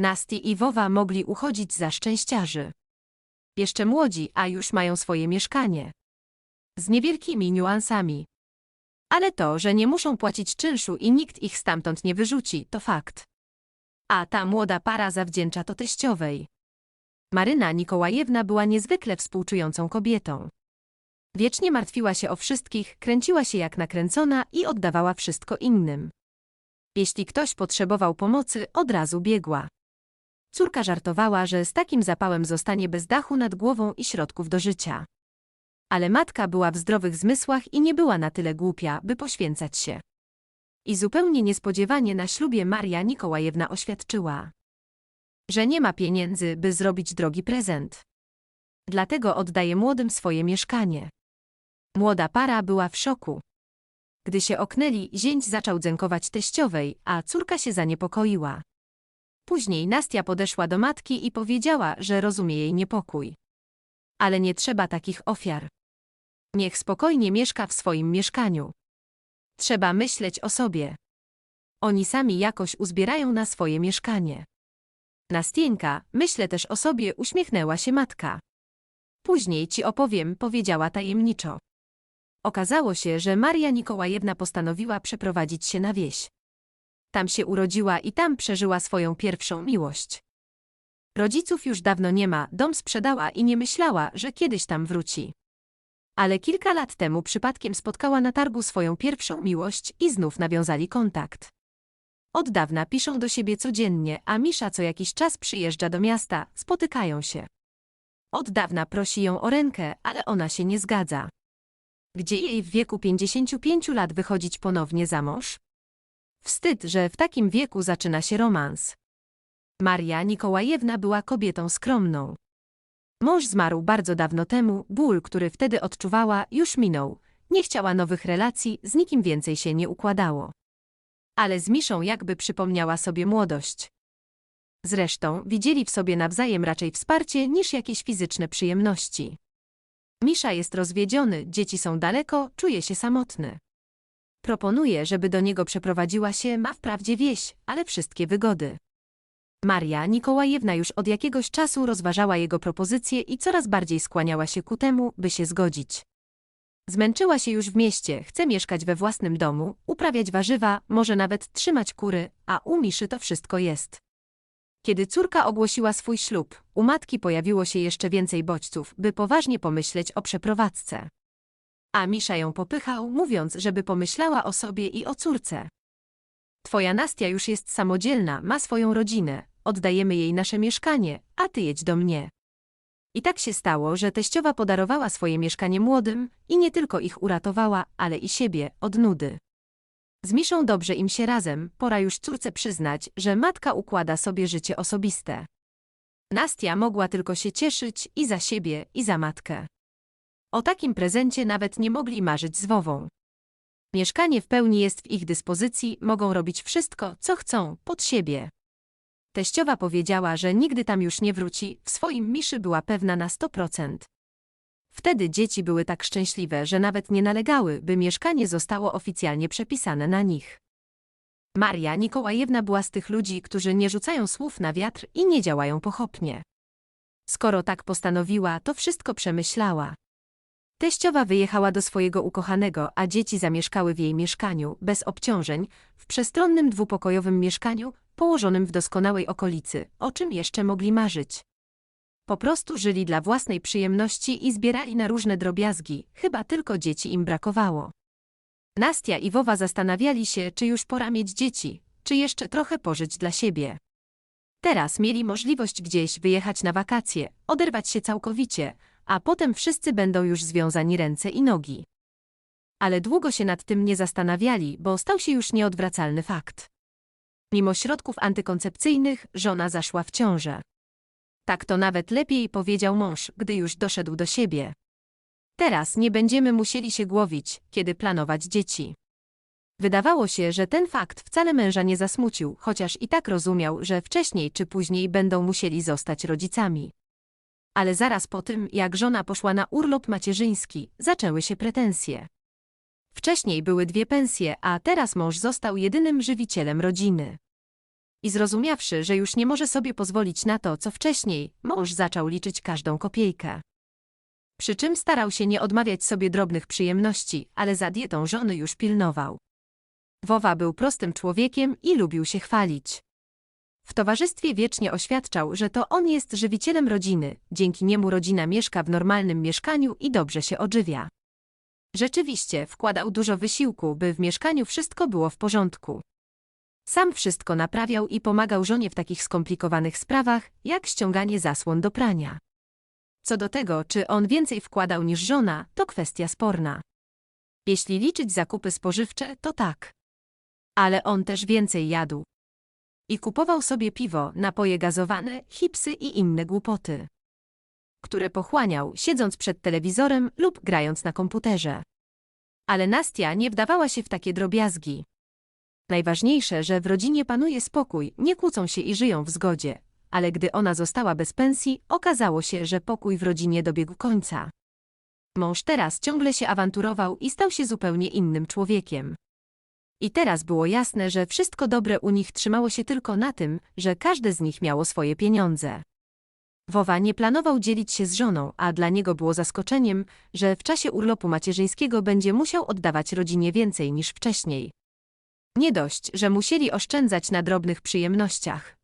Nasti i Wowa mogli uchodzić za szczęściarzy. Jeszcze młodzi, a już mają swoje mieszkanie. Z niewielkimi niuansami. Ale to, że nie muszą płacić czynszu i nikt ich stamtąd nie wyrzuci, to fakt. A ta młoda para zawdzięcza to teściowej. Maryna Nikołajewna była niezwykle współczującą kobietą. Wiecznie martwiła się o wszystkich, kręciła się jak nakręcona i oddawała wszystko innym. Jeśli ktoś potrzebował pomocy, od razu biegła. Córka żartowała, że z takim zapałem zostanie bez dachu nad głową i środków do życia. Ale matka była w zdrowych zmysłach i nie była na tyle głupia, by poświęcać się. I zupełnie niespodziewanie na ślubie Maria Nikołajewna oświadczyła, że nie ma pieniędzy, by zrobić drogi prezent. Dlatego oddaje młodym swoje mieszkanie. Młoda para była w szoku. Gdy się oknęli, zięć zaczął dzękować teściowej, a córka się zaniepokoiła. Później Nastia podeszła do matki i powiedziała, że rozumie jej niepokój. Ale nie trzeba takich ofiar. Niech spokojnie mieszka w swoim mieszkaniu. Trzeba myśleć o sobie. Oni sami jakoś uzbierają na swoje mieszkanie. Nastieńka, myślę też o sobie, uśmiechnęła się matka. Później ci opowiem, powiedziała tajemniczo. Okazało się, że Maria Nikołajewna postanowiła przeprowadzić się na wieś. Tam się urodziła i tam przeżyła swoją pierwszą miłość. Rodziców już dawno nie ma, dom sprzedała i nie myślała, że kiedyś tam wróci. Ale kilka lat temu przypadkiem spotkała na targu swoją pierwszą miłość i znów nawiązali kontakt. Od dawna piszą do siebie codziennie, a Misza co jakiś czas przyjeżdża do miasta, spotykają się. Od dawna prosi ją o rękę, ale ona się nie zgadza. Gdzie jej w wieku 55 lat wychodzić ponownie za mąż? Wstyd, że w takim wieku zaczyna się romans. Maria Nikołajewna była kobietą skromną. Mąż zmarł bardzo dawno temu, ból, który wtedy odczuwała, już minął. Nie chciała nowych relacji, z nikim więcej się nie układało. Ale z Miszą jakby przypomniała sobie młodość. Zresztą widzieli w sobie nawzajem raczej wsparcie niż jakieś fizyczne przyjemności. Misza jest rozwiedziony, dzieci są daleko, czuje się samotny. Proponuje, żeby do niego przeprowadziła się, ma wprawdzie wieś, ale wszystkie wygody. Maria Nikołajewna już od jakiegoś czasu rozważała jego propozycje i coraz bardziej skłaniała się ku temu, by się zgodzić. Zmęczyła się już w mieście, chce mieszkać we własnym domu, uprawiać warzywa, może nawet trzymać kury, a u Miszy to wszystko jest. Kiedy córka ogłosiła swój ślub, u matki pojawiło się jeszcze więcej bodźców, by poważnie pomyśleć o przeprowadzce. A Misza ją popychał, mówiąc, żeby pomyślała o sobie i o córce. Twoja Nastia już jest samodzielna, ma swoją rodzinę, oddajemy jej nasze mieszkanie, a ty jedź do mnie. I tak się stało, że teściowa podarowała swoje mieszkanie młodym i nie tylko ich uratowała, ale i siebie od nudy. Z Miszą dobrze im się razem, pora już córce przyznać, że matka układa sobie życie osobiste. Nastia mogła tylko się cieszyć i za siebie, i za matkę. O takim prezencie nawet nie mogli marzyć z Wową. Mieszkanie w pełni jest w ich dyspozycji, mogą robić wszystko, co chcą, pod siebie. Teściowa powiedziała, że nigdy tam już nie wróci, w swoim Miszy była pewna na 100%. Wtedy dzieci były tak szczęśliwe, że nawet nie nalegały, by mieszkanie zostało oficjalnie przepisane na nich. Maria Nikołajewna była z tych ludzi, którzy nie rzucają słów na wiatr i nie działają pochopnie. Skoro tak postanowiła, to wszystko przemyślała. Teściowa wyjechała do swojego ukochanego, a dzieci zamieszkały w jej mieszkaniu, bez obciążeń, w przestronnym dwupokojowym mieszkaniu, położonym w doskonałej okolicy, o czym jeszcze mogli marzyć. Po prostu żyli dla własnej przyjemności i zbierali na różne drobiazgi, chyba tylko dzieci im brakowało. Nastia i Wowa zastanawiali się, czy już pora mieć dzieci, czy jeszcze trochę pożyć dla siebie. Teraz mieli możliwość gdzieś wyjechać na wakacje, oderwać się całkowicie, a potem wszyscy będą już związani ręce i nogi. Ale długo się nad tym nie zastanawiali, bo stał się już nieodwracalny fakt. Mimo środków antykoncepcyjnych, żona zaszła w ciążę. Tak to nawet lepiej powiedział mąż, gdy już doszedł do siebie. Teraz nie będziemy musieli się głowić, kiedy planować dzieci. Wydawało się, że ten fakt wcale męża nie zasmucił, chociaż i tak rozumiał, że wcześniej czy później będą musieli zostać rodzicami. Ale zaraz po tym, jak żona poszła na urlop macierzyński, zaczęły się pretensje. Wcześniej były dwie pensje, a teraz mąż został jedynym żywicielem rodziny. I zrozumiawszy, że już nie może sobie pozwolić na to, co wcześniej, mąż zaczął liczyć każdą kopiejkę. Przy czym starał się nie odmawiać sobie drobnych przyjemności, ale za dietą żony już pilnował. Wowa był prostym człowiekiem i lubił się chwalić. W towarzystwie wiecznie oświadczał, że to on jest żywicielem rodziny, dzięki niemu rodzina mieszka w normalnym mieszkaniu i dobrze się odżywia. Rzeczywiście wkładał dużo wysiłku, by w mieszkaniu wszystko było w porządku. Sam wszystko naprawiał i pomagał żonie w takich skomplikowanych sprawach, jak ściąganie zasłon do prania. Co do tego, czy on więcej wkładał niż żona, to kwestia sporna. Jeśli liczyć zakupy spożywcze, to tak. Ale on też więcej jadł. I kupował sobie piwo, napoje gazowane, chipsy i inne głupoty. Które pochłaniał, siedząc przed telewizorem lub grając na komputerze. Ale Nastia nie wdawała się w takie drobiazgi. Najważniejsze, że w rodzinie panuje spokój, nie kłócą się i żyją w zgodzie. Ale gdy ona została bez pensji, okazało się, że pokój w rodzinie dobiegł końca. Mąż teraz ciągle się awanturował i stał się zupełnie innym człowiekiem. I teraz było jasne, że wszystko dobre u nich trzymało się tylko na tym, że każde z nich miało swoje pieniądze. Wowa nie planował dzielić się z żoną, a dla niego było zaskoczeniem, że w czasie urlopu macierzyńskiego będzie musiał oddawać rodzinie więcej niż wcześniej. Nie dość, że musieli oszczędzać na drobnych przyjemnościach.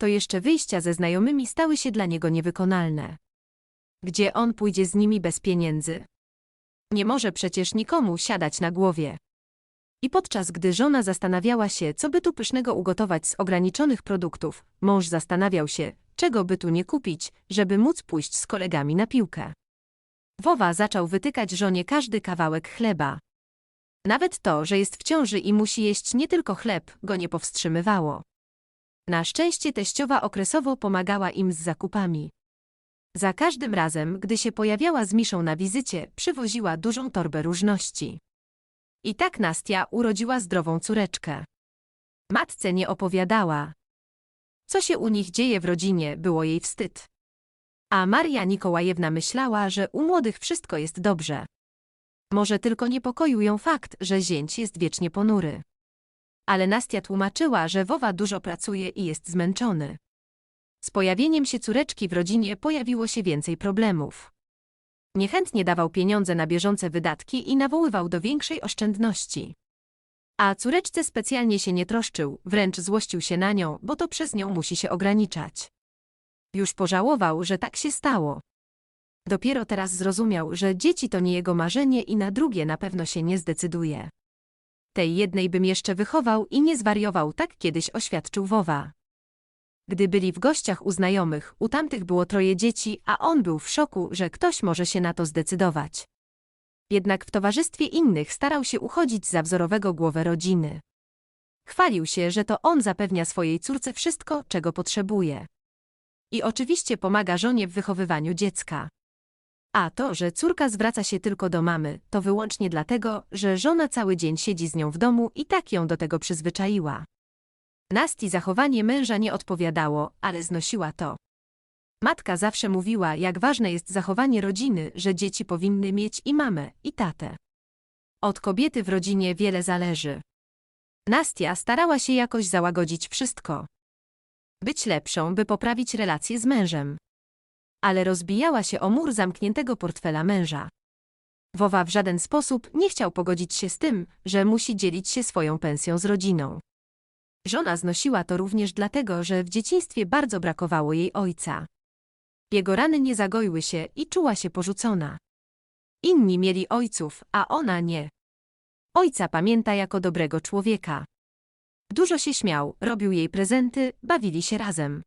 To jeszcze wyjścia ze znajomymi stały się dla niego niewykonalne. Gdzie on pójdzie z nimi bez pieniędzy? Nie może przecież nikomu siadać na głowie. I podczas gdy żona zastanawiała się, co by tu pysznego ugotować z ograniczonych produktów, mąż zastanawiał się, czego by tu nie kupić, żeby móc pójść z kolegami na piłkę. Wowa zaczął wytykać żonie każdy kawałek chleba. Nawet to, że jest w ciąży i musi jeść nie tylko chleb, go nie powstrzymywało. Na szczęście teściowa okresowo pomagała im z zakupami. Za każdym razem, gdy się pojawiała z Miszą na wizycie, przywoziła dużą torbę różności. I tak Nastia urodziła zdrową córeczkę. Matce nie opowiadała. Co się u nich dzieje w rodzinie, było jej wstyd. A Maria Nikołajewna myślała, że u młodych wszystko jest dobrze. Może tylko niepokoił ją fakt, że zięć jest wiecznie ponury. Ale Nastia tłumaczyła, że Wowa dużo pracuje i jest zmęczony. Z pojawieniem się córeczki w rodzinie pojawiło się więcej problemów. Niechętnie dawał pieniądze na bieżące wydatki i nawoływał do większej oszczędności. A córeczce specjalnie się nie troszczył, wręcz złościł się na nią, bo to przez nią musi się ograniczać. Już pożałował, że tak się stało. Dopiero teraz zrozumiał, że dzieci to nie jego marzenie i na drugie na pewno się nie zdecyduje. Tej jednej bym jeszcze wychował i nie zwariował, tak kiedyś oświadczył Wowa. Gdy byli w gościach u znajomych, u tamtych było troje dzieci, a on był w szoku, że ktoś może się na to zdecydować. Jednak w towarzystwie innych starał się uchodzić za wzorowego głowę rodziny. Chwalił się, że to on zapewnia swojej córce wszystko, czego potrzebuje. I oczywiście pomaga żonie w wychowywaniu dziecka. A to, że córka zwraca się tylko do mamy, to wyłącznie dlatego, że żona cały dzień siedzi z nią w domu i tak ją do tego przyzwyczaiła. Nasti zachowanie męża nie odpowiadało, ale znosiła to. Matka zawsze mówiła, jak ważne jest zachowanie rodziny, że dzieci powinny mieć i mamę, i tatę. Od kobiety w rodzinie wiele zależy. Nastia starała się jakoś załagodzić wszystko. Być lepszą, by poprawić relacje z mężem. Ale rozbijała się o mur zamkniętego portfela męża. Wowa w żaden sposób nie chciał pogodzić się z tym, że musi dzielić się swoją pensją z rodziną. Żona znosiła to również dlatego, że w dzieciństwie bardzo brakowało jej ojca. Jego rany nie zagoiły się i czuła się porzucona. Inni mieli ojców, a ona nie. Ojca pamięta jako dobrego człowieka. Dużo się śmiał, robił jej prezenty, bawili się razem.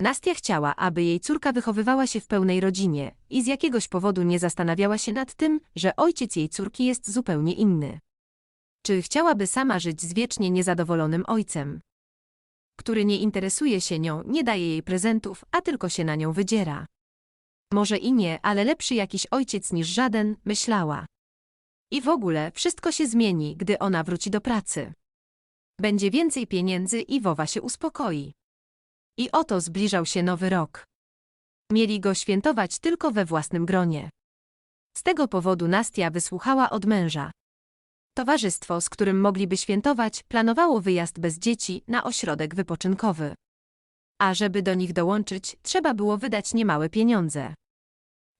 Nastia chciała, aby jej córka wychowywała się w pełnej rodzinie i z jakiegoś powodu nie zastanawiała się nad tym, że ojciec jej córki jest zupełnie inny. Czy chciałaby sama żyć z wiecznie niezadowolonym ojcem? Który nie interesuje się nią, nie daje jej prezentów, a tylko się na nią wydziera. Może i nie, ale lepszy jakiś ojciec niż żaden, myślała. I w ogóle wszystko się zmieni, gdy ona wróci do pracy. Będzie więcej pieniędzy i Wowa się uspokoi. I oto zbliżał się nowy rok. Mieli go świętować tylko we własnym gronie. Z tego powodu Nastia wysłuchała od męża, Towarzystwo, z którym mogliby świętować, planowało wyjazd bez dzieci na ośrodek wypoczynkowy. A żeby do nich dołączyć, trzeba było wydać niemałe pieniądze.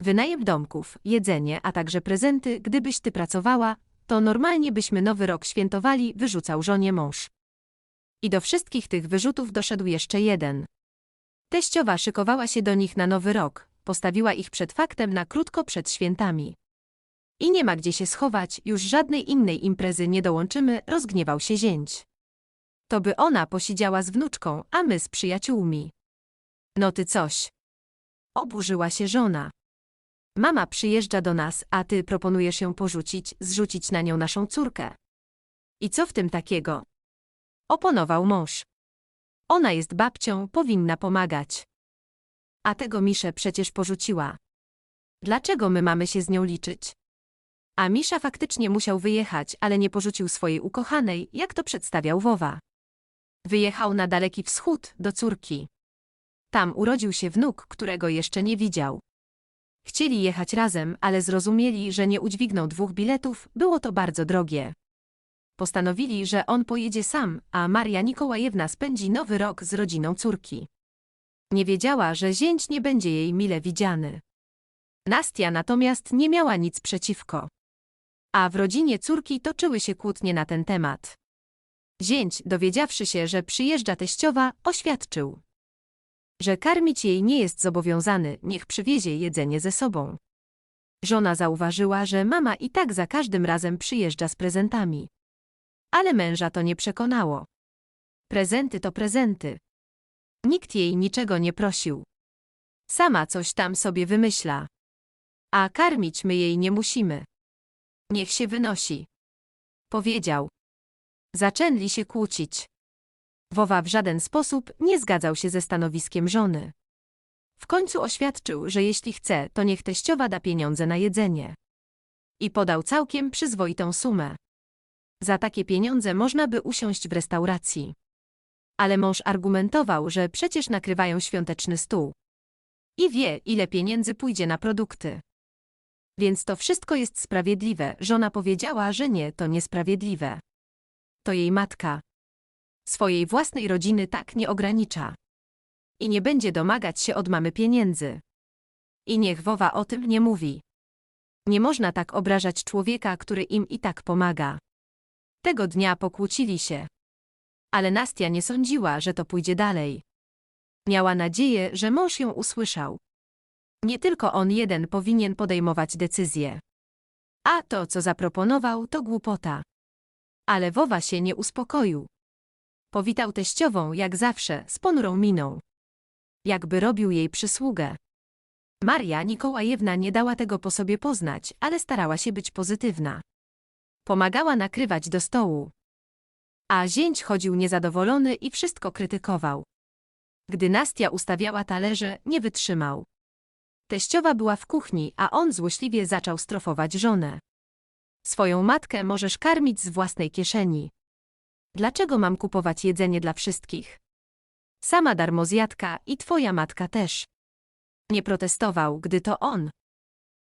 Wynajem domków, jedzenie, a także prezenty, gdybyś ty pracowała, to normalnie byśmy nowy rok świętowali, wyrzucał żonie mąż. I do wszystkich tych wyrzutów doszedł jeszcze jeden. Teściowa szykowała się do nich na nowy rok, postawiła ich przed faktem na krótko przed świętami. I nie ma gdzie się schować, już żadnej innej imprezy nie dołączymy, rozgniewał się zięć. To by ona posiedziała z wnuczką, a my z przyjaciółmi. No ty coś. Oburzyła się żona. Mama przyjeżdża do nas, a ty proponujesz ją porzucić, zrzucić na nią naszą córkę. I co w tym takiego? Oponował mąż. Ona jest babcią, powinna pomagać. A tego Miszę przecież porzuciła. Dlaczego my mamy się z nią liczyć? A Misza faktycznie musiał wyjechać, ale nie porzucił swojej ukochanej, jak to przedstawiał Wowa. Wyjechał na daleki wschód, do córki. Tam urodził się wnuk, którego jeszcze nie widział. Chcieli jechać razem, ale zrozumieli, że nie udźwigną dwóch biletów, było to bardzo drogie. Postanowili, że on pojedzie sam, a Maria Nikołajewna spędzi nowy rok z rodziną córki. Nie wiedziała, że zięć nie będzie jej mile widziany. Nastia natomiast nie miała nic przeciwko. A w rodzinie córki toczyły się kłótnie na ten temat. Zięć, dowiedziawszy się, że przyjeżdża teściowa, oświadczył, że karmić jej nie jest zobowiązany, niech przywiezie jedzenie ze sobą. Żona zauważyła, że mama i tak za każdym razem przyjeżdża z prezentami. Ale męża to nie przekonało. Prezenty to prezenty. Nikt jej niczego nie prosił. Sama coś tam sobie wymyśla. A karmić my jej nie musimy. Niech się wynosi. Powiedział. Zaczęli się kłócić. Wowa w żaden sposób nie zgadzał się ze stanowiskiem żony. W końcu oświadczył, że jeśli chce, to niech teściowa da pieniądze na jedzenie. I podał całkiem przyzwoitą sumę. Za takie pieniądze można by usiąść w restauracji. Ale mąż argumentował, że przecież nakrywają świąteczny stół. I wie, ile pieniędzy pójdzie na produkty. Więc to wszystko jest sprawiedliwe. Żona powiedziała, że nie, to niesprawiedliwe. To jej matka. Swojej własnej rodziny tak nie ogranicza. I nie będzie domagać się od mamy pieniędzy. I niech Wowa o tym nie mówi. Nie można tak obrażać człowieka, który im i tak pomaga. Tego dnia pokłócili się. Ale Nastia nie sądziła, że to pójdzie dalej. Miała nadzieję, że mąż ją usłyszał. Nie tylko on jeden powinien podejmować decyzje. A to, co zaproponował, to głupota. Ale Wowa się nie uspokoił. Powitał teściową, jak zawsze, z ponurą miną. Jakby robił jej przysługę. Maria Nikołajewna nie dała tego po sobie poznać, ale starała się być pozytywna. Pomagała nakrywać do stołu. A zięć chodził niezadowolony i wszystko krytykował. Gdy Nastia ustawiała talerze, nie wytrzymał. Teściowa była w kuchni, a on złośliwie zaczął strofować żonę. Swoją matkę możesz karmić z własnej kieszeni. Dlaczego mam kupować jedzenie dla wszystkich? Sama darmozjadka i twoja matka też. Nie protestował, gdy to on.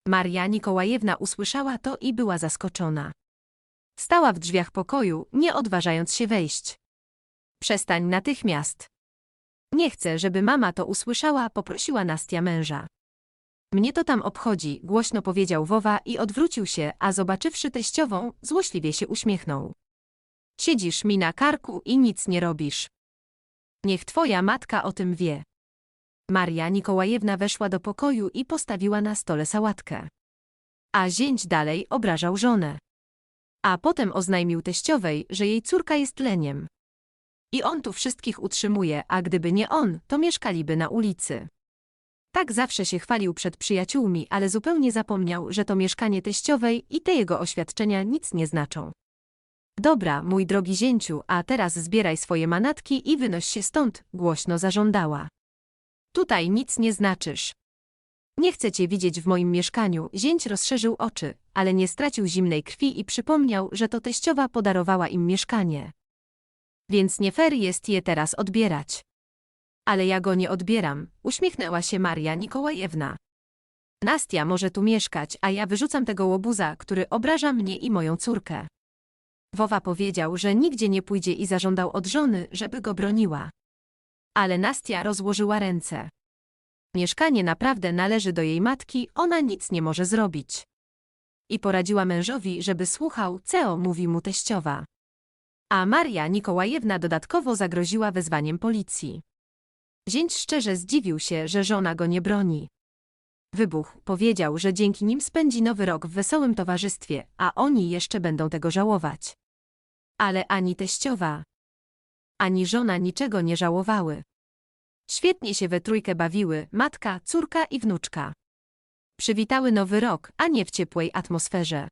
Maria Nikołajewna usłyszała to i była zaskoczona. Stała w drzwiach pokoju, nie odważając się wejść. Przestań natychmiast. Nie chcę, żeby mama to usłyszała, poprosiła Nastia męża. Mnie to tam obchodzi, głośno powiedział Wowa i odwrócił się, a zobaczywszy teściową, złośliwie się uśmiechnął. Siedzisz mi na karku i nic nie robisz. Niech twoja matka o tym wie. Maria Nikołajewna weszła do pokoju i postawiła na stole sałatkę. A zięć dalej obrażał żonę. A potem oznajmił teściowej, że jej córka jest leniem. I on tu wszystkich utrzymuje, a gdyby nie on, to mieszkaliby na ulicy. Tak zawsze się chwalił przed przyjaciółmi, ale zupełnie zapomniał, że to mieszkanie teściowej i te jego oświadczenia nic nie znaczą. Dobra, mój drogi zięciu, a teraz zbieraj swoje manatki i wynoś się stąd, głośno zażądała. Tutaj nic nie znaczysz. Nie chcę cię widzieć w moim mieszkaniu. Zięć rozszerzył oczy, ale nie stracił zimnej krwi i przypomniał, że to teściowa podarowała im mieszkanie. Więc nie fair jest je teraz odbierać. Ale ja go nie odbieram, uśmiechnęła się Maria Nikołajewna. Nastia może tu mieszkać, a ja wyrzucam tego łobuza, który obraża mnie i moją córkę. Wowa powiedział, że nigdzie nie pójdzie i zażądał od żony, żeby go broniła. Ale Nastia rozłożyła ręce. Mieszkanie naprawdę należy do jej matki, ona nic nie może zrobić. I poradziła mężowi, żeby słuchał, co mówi mu teściowa. A Maria Nikołajewna dodatkowo zagroziła wezwaniem policji. Zięć szczerze zdziwił się, że żona go nie broni. Wybuch powiedział, że dzięki nim spędzi nowy rok w wesołym towarzystwie, a oni jeszcze będą tego żałować. Ale ani teściowa, ani żona niczego nie żałowały. Świetnie się we trójkę bawiły, matka, córka i wnuczka. Przywitały nowy rok, a nie w ciepłej atmosferze.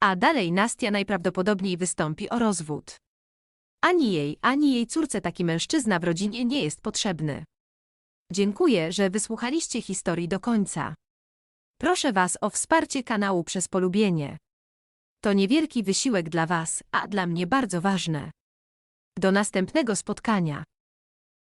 A dalej Nastia najprawdopodobniej wystąpi o rozwód. Ani jej, ani jej córce taki mężczyzna w rodzinie nie jest potrzebny. Dziękuję, że wysłuchaliście historii do końca. Proszę Was o wsparcie kanału przez polubienie. To niewielki wysiłek dla Was, a dla mnie bardzo ważne. Do następnego spotkania.